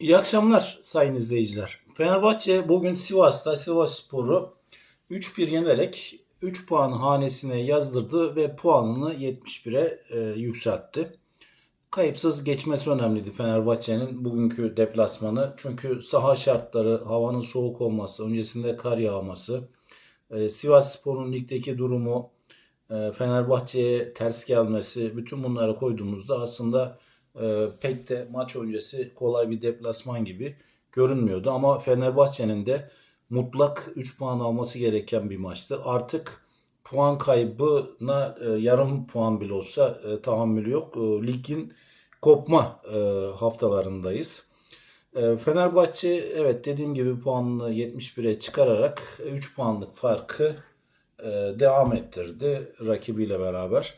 İyi akşamlar sayın izleyiciler. Fenerbahçe bugün Sivas'ta Sivas Spor'u 3-1 yenerek 3 puan hanesine yazdırdı ve puanını 71'e e, yükseltti. Kayıpsız geçmesi önemliydi Fenerbahçe'nin bugünkü deplasmanı. Çünkü saha şartları, havanın soğuk olması, öncesinde kar yağması, e, Sivas Spor'un ligdeki durumu, e, Fenerbahçe'ye ters gelmesi, bütün bunları koyduğumuzda aslında e, pek de maç öncesi kolay bir deplasman gibi görünmüyordu. Ama Fenerbahçe'nin de mutlak 3 puan alması gereken bir maçtı. Artık puan kaybına e, yarım puan bile olsa e, tahammülü yok. E, ligin kopma e, haftalarındayız. E, Fenerbahçe evet dediğim gibi puanını 71'e çıkararak 3 puanlık farkı devam ettirdi rakibiyle beraber.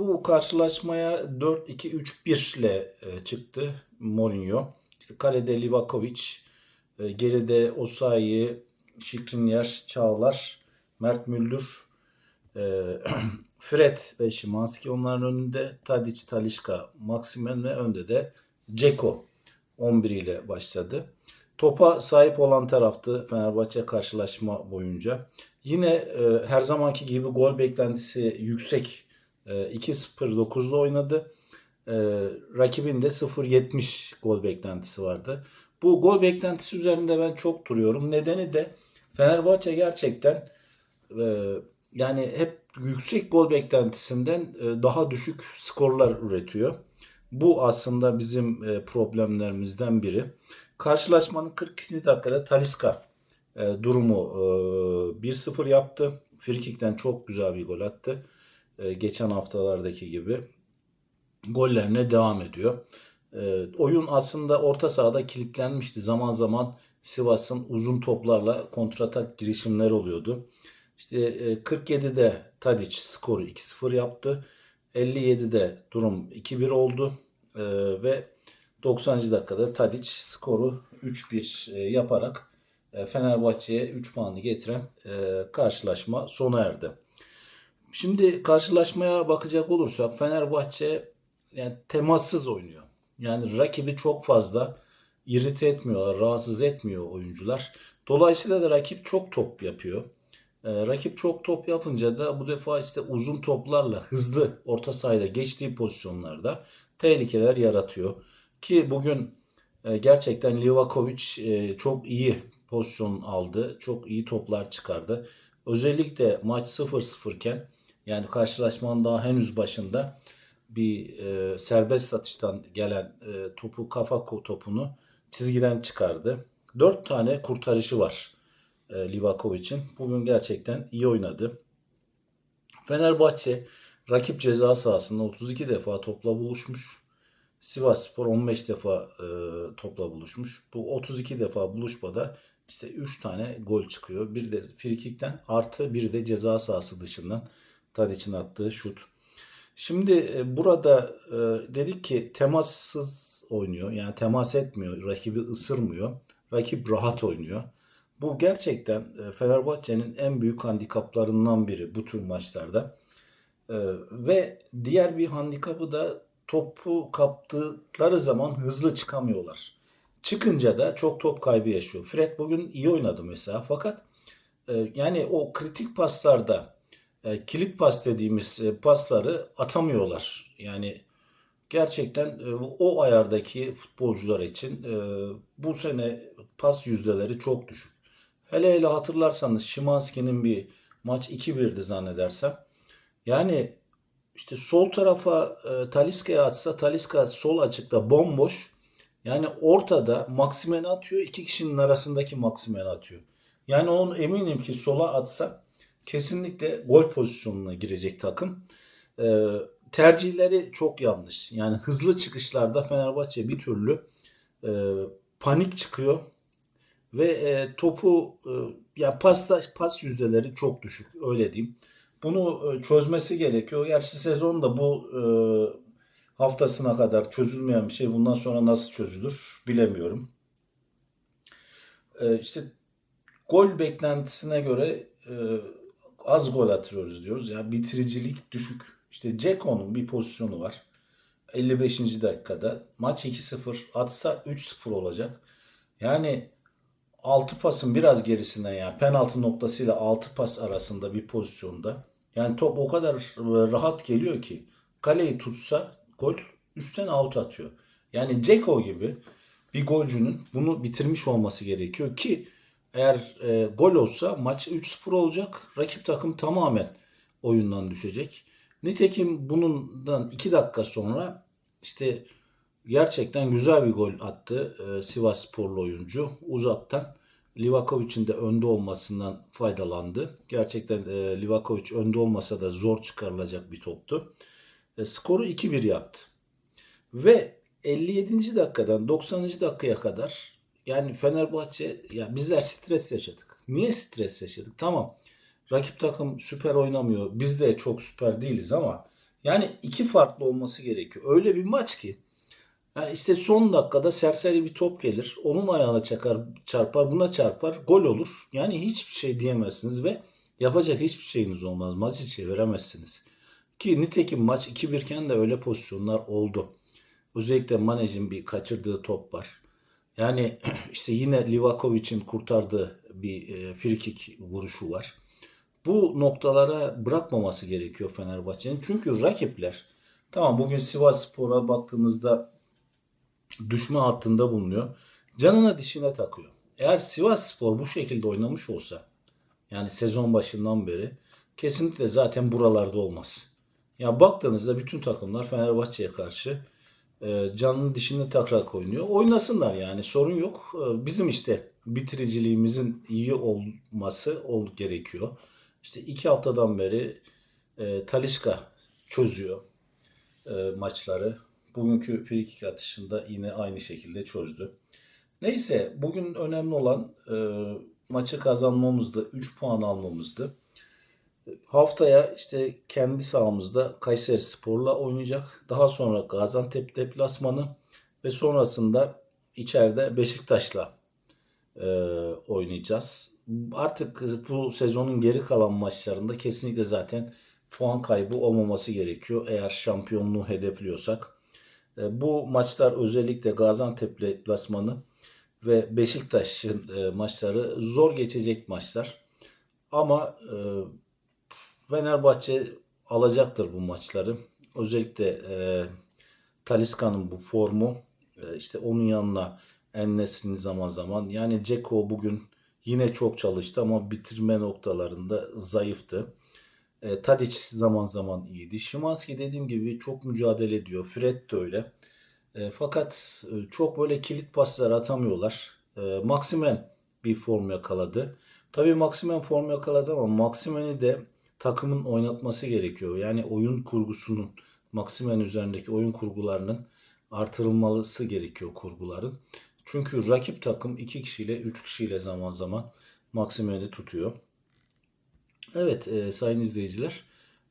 Bu karşılaşmaya 4-2-3-1 ile e, çıktı Mourinho. İşte kalede Livakovic, e, geride Osayi, Şikrinyer, Çağlar, Mert Müldür, e, Fred ve Şimanski onların önünde. Tadic, Talişka, Maximen ve önde de Ceko 11 ile başladı. Topa sahip olan taraftı Fenerbahçe karşılaşma boyunca. Yine e, her zamanki gibi gol beklentisi yüksek 2-0-9'da oynadı. E, rakibin de 0-70 gol beklentisi vardı. Bu gol beklentisi üzerinde ben çok duruyorum. Nedeni de Fenerbahçe gerçekten e, yani hep yüksek gol beklentisinden e, daha düşük skorlar üretiyor. Bu aslında bizim e, problemlerimizden biri. Karşılaşmanın 42. dakikada Taliska durumu e, 1-0 yaptı. Frikik'ten çok güzel bir gol attı. E, geçen haftalardaki gibi gollerine devam ediyor. E, oyun aslında orta sahada kilitlenmişti. Zaman zaman Sivas'ın uzun toplarla kontratak girişimler oluyordu. İşte 47'de e, Tadic skoru 2-0 yaptı. 57'de durum 2-1 oldu. Ve 90. dakikada Tadic skoru 3-1 yaparak Fenerbahçe'ye 3 puanı getiren karşılaşma sona erdi. Şimdi karşılaşmaya bakacak olursak Fenerbahçe yani temassız oynuyor. Yani rakibi çok fazla irite etmiyorlar, rahatsız etmiyor oyuncular. Dolayısıyla da rakip çok top yapıyor. Ee, rakip çok top yapınca da bu defa işte uzun toplarla hızlı orta sahada geçtiği pozisyonlarda tehlikeler yaratıyor. Ki bugün e, gerçekten Livakovic e, çok iyi pozisyon aldı. Çok iyi toplar çıkardı. Özellikle maç 0-0 iken yani karşılaşmanın daha henüz başında bir e, serbest atıştan gelen e, topu kafa topunu çizgiden çıkardı. Dört tane kurtarışı var e, Livakovic'in. Bugün gerçekten iyi oynadı. Fenerbahçe rakip ceza sahasında 32 defa topla buluşmuş. Sivas Spor 15 defa e, topla buluşmuş. Bu 32 defa buluşmada işte 3 tane gol çıkıyor. Bir de frikikten artı bir de ceza sahası dışından Tadic'in attığı şut. Şimdi e, burada e, dedik ki temassız oynuyor. Yani temas etmiyor. Rakibi ısırmıyor. Rakip rahat oynuyor. Bu gerçekten e, Fenerbahçe'nin en büyük handikaplarından biri bu tür maçlarda. Ve diğer bir handikapı da topu kaptıkları zaman hızlı çıkamıyorlar. Çıkınca da çok top kaybı yaşıyor. Fred bugün iyi oynadı mesela fakat yani o kritik paslarda e, kilit pas dediğimiz e, pasları atamıyorlar. Yani gerçekten e, o ayardaki futbolcular için e, bu sene pas yüzdeleri çok düşük. Hele hele hatırlarsanız Şimanski'nin bir maç 2-1'di zannedersem. Yani işte sol tarafa e, Taliska'ya atsa Taliska sol açıkta bomboş. Yani ortada Maksimen atıyor. iki kişinin arasındaki Maksimen atıyor. Yani onu eminim ki sola atsa kesinlikle gol pozisyonuna girecek takım. E, tercihleri çok yanlış. Yani hızlı çıkışlarda Fenerbahçe bir türlü e, panik çıkıyor ve e, topu e, ya pasta pas yüzdeleri çok düşük öyle diyeyim. Bunu e, çözmesi gerekiyor. Gerçi sezon da bu e, haftasına kadar çözülmeyen bir şey. Bundan sonra nasıl çözülür bilemiyorum. E, işte gol beklentisine göre e, az gol atıyoruz diyoruz. Ya bitiricilik düşük. İşte Ceko'nun bir pozisyonu var. 55. dakikada maç 2-0 atsa 3-0 olacak. Yani 6 pasın biraz gerisinden yani penaltı noktasıyla 6 pas arasında bir pozisyonda. Yani top o kadar e, rahat geliyor ki kaleyi tutsa gol üstten out atıyor. Yani Ceko gibi bir golcünün bunu bitirmiş olması gerekiyor ki eğer e, gol olsa maç 3-0 olacak. Rakip takım tamamen oyundan düşecek. Nitekim bundan 2 dakika sonra işte gerçekten güzel bir gol attı e, Sivas Sporlu oyuncu uzaktan. Livakovic'in de önde olmasından faydalandı. Gerçekten e, Livakovic önde olmasa da zor çıkarılacak bir toptu. E, skoru 2-1 yaptı. Ve 57. dakikadan 90. dakikaya kadar yani Fenerbahçe ya bizler stres yaşadık. Niye stres yaşadık? Tamam. Rakip takım süper oynamıyor. Biz de çok süper değiliz ama yani iki farklı olması gerekiyor. Öyle bir maç ki yani işte son dakikada serseri bir top gelir. Onun ayağına çakar, çarpar, buna çarpar. Gol olur. Yani hiçbir şey diyemezsiniz ve yapacak hiçbir şeyiniz olmaz. Maçı çeviremezsiniz. Ki nitekim maç 2-1 iken de öyle pozisyonlar oldu. Özellikle Manej'in bir kaçırdığı top var. Yani işte yine Livakovic'in kurtardığı bir e, frikik vuruşu var. Bu noktalara bırakmaması gerekiyor Fenerbahçe'nin. Çünkü rakipler tamam bugün Sivas Spor'a baktığımızda düşme hattında bulunuyor. Canına dişine takıyor. Eğer Sivas Spor bu şekilde oynamış olsa yani sezon başından beri kesinlikle zaten buralarda olmaz. Ya baktığınızda bütün takımlar Fenerbahçe'ye karşı e, canının dişini takarak oynuyor. Oynasınlar yani sorun yok. E, bizim işte bitiriciliğimizin iyi olması ol, gerekiyor. İşte iki haftadan beri e, Talisca çözüyor e, maçları. Bugünkü frikik atışında yine aynı şekilde çözdü. Neyse bugün önemli olan e, maçı kazanmamızdı. 3 puan almamızdı. Haftaya işte kendi sahamızda Kayseri Spor'la oynayacak. Daha sonra Gaziantep deplasmanı ve sonrasında içeride Beşiktaş'la e, oynayacağız. Artık bu sezonun geri kalan maçlarında kesinlikle zaten puan kaybı olmaması gerekiyor eğer şampiyonluğu hedefliyorsak. E, bu maçlar özellikle Gaziantep deplasmanı ve Beşiktaş'ın e, maçları zor geçecek maçlar. Ama e, Fenerbahçe alacaktır bu maçları. Özellikle e, Taliska'nın bu formu e, işte onun yanına Ennes'in zaman zaman yani Ceko bugün yine çok çalıştı ama bitirme noktalarında zayıftı. E, Tadic zaman zaman iyiydi. Şimanski dediğim gibi çok mücadele ediyor. Fred de öyle. E, fakat e, çok böyle kilit paslar atamıyorlar. E, Maximen bir form yakaladı. Tabii Maximen form yakaladı ama Maximen'i de takımın oynatması gerekiyor. Yani oyun kurgusunun Maximen üzerindeki oyun kurgularının artırılması gerekiyor kurguların. Çünkü rakip takım iki kişiyle, üç kişiyle zaman zaman Maximen'i tutuyor. Evet e, sayın izleyiciler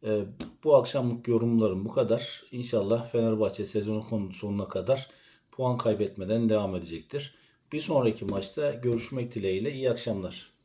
e, bu akşamlık yorumlarım bu kadar. İnşallah Fenerbahçe sezonun sonuna kadar puan kaybetmeden devam edecektir. Bir sonraki maçta görüşmek dileğiyle iyi akşamlar.